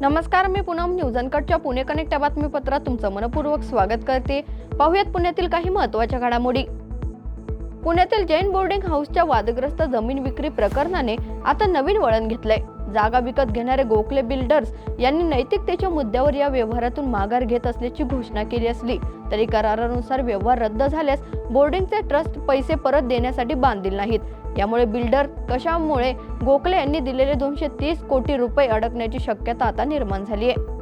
नमस्कार मी पूनम न्यूज अनकटच्या पुणे कनेक्ट या बातमीपत्रात तुमचं मनपूर्वक स्वागत करते. पाहुयात पुण्यातील काही महत्त्वाच्या घडामोडी. पुण्यातील जैन बोर्डिंग हाऊसच्या वादग्रस्त जमीन विक्री प्रकरणाने आता नवीन वळण घेतलंय. जागा विकत घेणारे गोखले बिल्डर्स यांनी नैतिकतेच्या मुद्द्यावर या व्यवहारातून माघार घेत असल्याची घोषणा केली असली तरी करारानुसार व्यवहार रद्द झाल्यास बोर्डिंगचे ट्रस्ट पैसे परत देण्यासाठी बांधील नाहीत. यामुळे बिल्डर कशामुळे गोखले यांनी दिलेले दोनशे तीस कोटी रुपये अडकण्याची शक्यता आता निर्माण झाली आहे.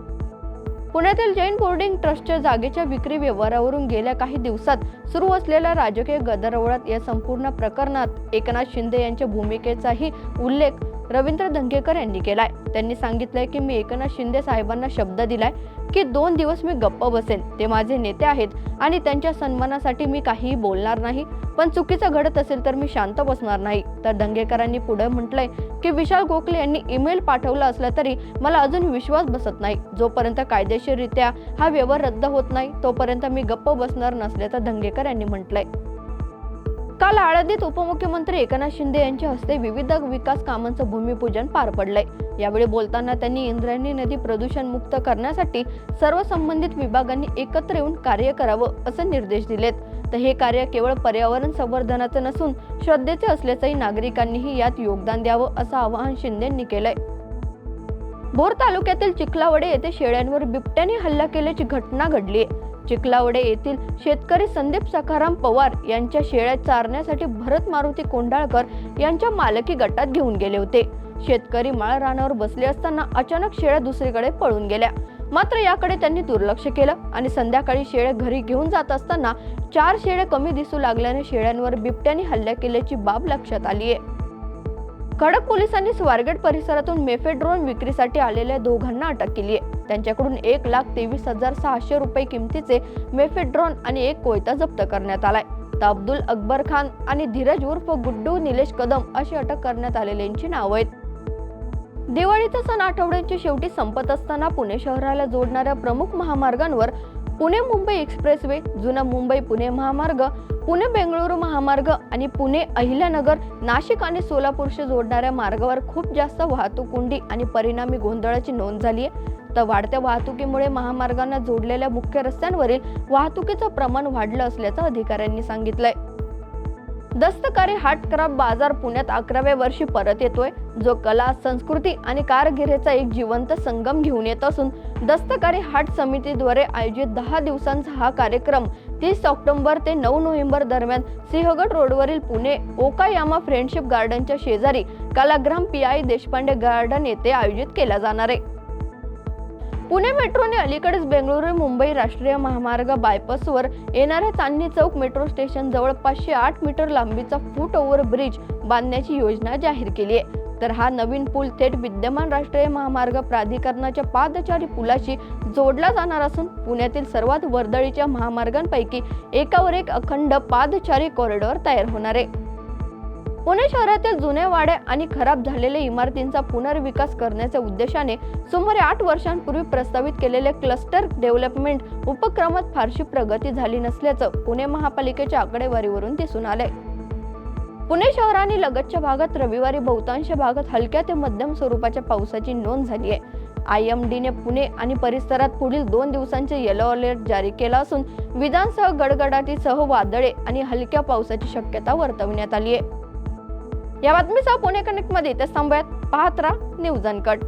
पुण्यातील जैन बोर्डिंग ट्रस्टच्या जागेच्या विक्री व्यवहारावरून गेल्या काही दिवसात सुरू असलेल्या राजकीय गदारोळात या संपूर्ण प्रकरणात एकनाथ शिंदे यांच्या भूमिकेचाही उल्लेख रवींद्र धंगेकर यांनी केलाय. त्यांनी सांगितलंय की मी एकनाथ शिंदे साहेबांना शब्द दिलाय की दोन दिवस मी गप्प बसेन. ते माझे नेते आहेत आणि त्यांच्या सन्मानासाठी मी काहीही बोलणार नाही. पण चुकीचं घडत असेल तर मी शांत बसणार नाही. तर दंगेकरांनी पुढे म्हटलंय की विशाल गोखले यांनी ईमेल पाठवला असला तरी मला अजून विश्वास बसत नाही. जोपर्यंत कायदेशीररित्या हा व्यवहार रद्द होत नाही तोपर्यंत मी गप्प बसणार नसल्याचं धंगेकर यांनी म्हटलंय. काल आळंदीत उपमुख्यमंत्री एकनाथ शिंदे यांच्या हस्ते विविध विकास कामांचं भूमिपूजन पार पडलंय. यावेळी बोलताना त्यांनी इंद्रायणी नदी प्रदूषण मुक्त करण्यासाठी सर्व संबंधित विभागांनी एकत्र येऊन कार्य करावं असे निर्देश दिलेत. तर हे कार्य केवळ पर्यावरण संवर्धनाचं नसून श्रद्धेचे असल्याचंही नागरिकांनीही यात योगदान द्यावं असं आवाहन शिंदेंनी केलंय. भोर तालुक्यातील चिखलावडे येथे शेळ्यांवर बिबट्याने हल्ला केल्याची घटना घडली आहे चिखलावडे येथील शेतकरी संदीप सखाराम पवार यांच्या शेळ्या चारण्यासाठी भरत मारुती कोंडाळकर यांच्या मालकी गटात घेऊन गेले होते. शेतकरी माळ रानावर बसले असताना अचानक शेळ्या दुसरीकडे पळून गेल्या. मात्र याकडे त्यांनी दुर्लक्ष केलं आणि संध्याकाळी शेळ्या घरी घेऊन जात असताना चार शेळ्या कमी दिसू लागल्याने शेळ्यांवर बिबट्याने हल्ला केल्याची बाब लक्षात आली आहे खडक पोलिसांनी स्वारगेट परिसरातून मेफेड्रोन विक्रीसाठी आलेल्या दोघांना अटक केली आहे. त्यांच्याकडून एक लाख तेवीस हजार सहाशे रुपये किमतीचे मेफेड्रोन आणि एक कोयता जप्त करण्यात आलाय. तर अब्दुल अकबर खान आणि धीरज उर्फ गुड्डू निलेश कदम अशी अटक करण्यात आलेल्यांची नावं आहेत. दिवाळीचा सण आठवड्याच्या शेवटी संपत असताना पुणे शहराला जोडणाऱ्या प्रमुख महामार्गांवर पुणे मुंबई एक्सप्रेसवे जुना मुंबई पुणे महामार्ग पुणे बेंगळुरू महामार्ग आणि पुणे अहिल्यानगर नाशिक आणि सोलापूरशी जोडणाऱ्या मार्गावर खूप जास्त वाहतूक कोंडी आणि परिणामी गोंधळाची नोंद झाली आहे. तर वाढत्या वाहतुकीमुळे महामार्गांना जोडलेल्या मुख्य रस्त्यांवरील वाहतुकीचं प्रमाण वाढलं असल्याचं अधिकाऱ्यांनी सांगितलंय. दस्तकारी हाटक्राफ बाजार पुण्यात अकराव्या वर्षी परत येतोय. जो कला संस्कृती आणि कारगिरीचा एक जिवंत संगम घेऊन येत असून दस्तकारी हाट समितीद्वारे आयोजित दहा दिवसांचा हा कार्यक्रम तीस ऑक्टोबर ते नऊ नोव्हेंबर दरम्यान सिंहगड रोडवरील पुणे ओकायामा फ्रेंडशिप गार्डनच्या शेजारी Kalagram P I Deshpande garden येथे आयोजित केला जाणार आहे. पुणे मेट्रोने अलीकडेच बेंगळुरू मुंबई राष्ट्रीय महामार्ग बायपासवर येणाऱ्या चांदणी चौक मेट्रो स्टेशन जवळ पाचशे आठ मीटर लांबीचा फूट ओव्हर ब्रिज बांधण्याची योजना जाहीर केली आहे. तर हा नवीन पूल थेट विद्यमान राष्ट्रीय महामार्ग प्राधिकरणाच्या पादचारी पुलाशी जोडला जाणार असून पुण्यातील सर्वात वर्दळीच्या महामार्गांपैकी एकावर एक अखंड पादचारी कॉरिडॉर तयार होणार आहे. पुणे शहरातील जुन्या वाड्या आणि खराब झालेल्या इमारतींचा पुनर्विकास करण्याच्या उद्देशाने सुमारे आठ वर्षांपूर्वी प्रस्तावित केलेले क्लस्टर डेव्हलपमेंट उपक्रमात फारशी प्रगती झाली नसल्याचं पुणे महापालिकेच्या आकडेवारीवरून दिसून आले पुणे शहर आणि लगतच्या भागात रविवारी बहुतांश भागात हलक्या ते मध्यम स्वरूपाच्या पावसाची नोंद झाली आहे. आय एम डीने पुणे आणि परिसरात पुढील दोन दिवसांचे येलो अलर्ट जारी केला असून विधानसह गडगडाटीसह वादळे आणि हलक्या पावसाची शक्यता वर्तवण्यात आली आहे. या बातमीसह पुणे कनेक्टमध्ये इथे थांबूयात. पाहत राहा न्यूज अनकट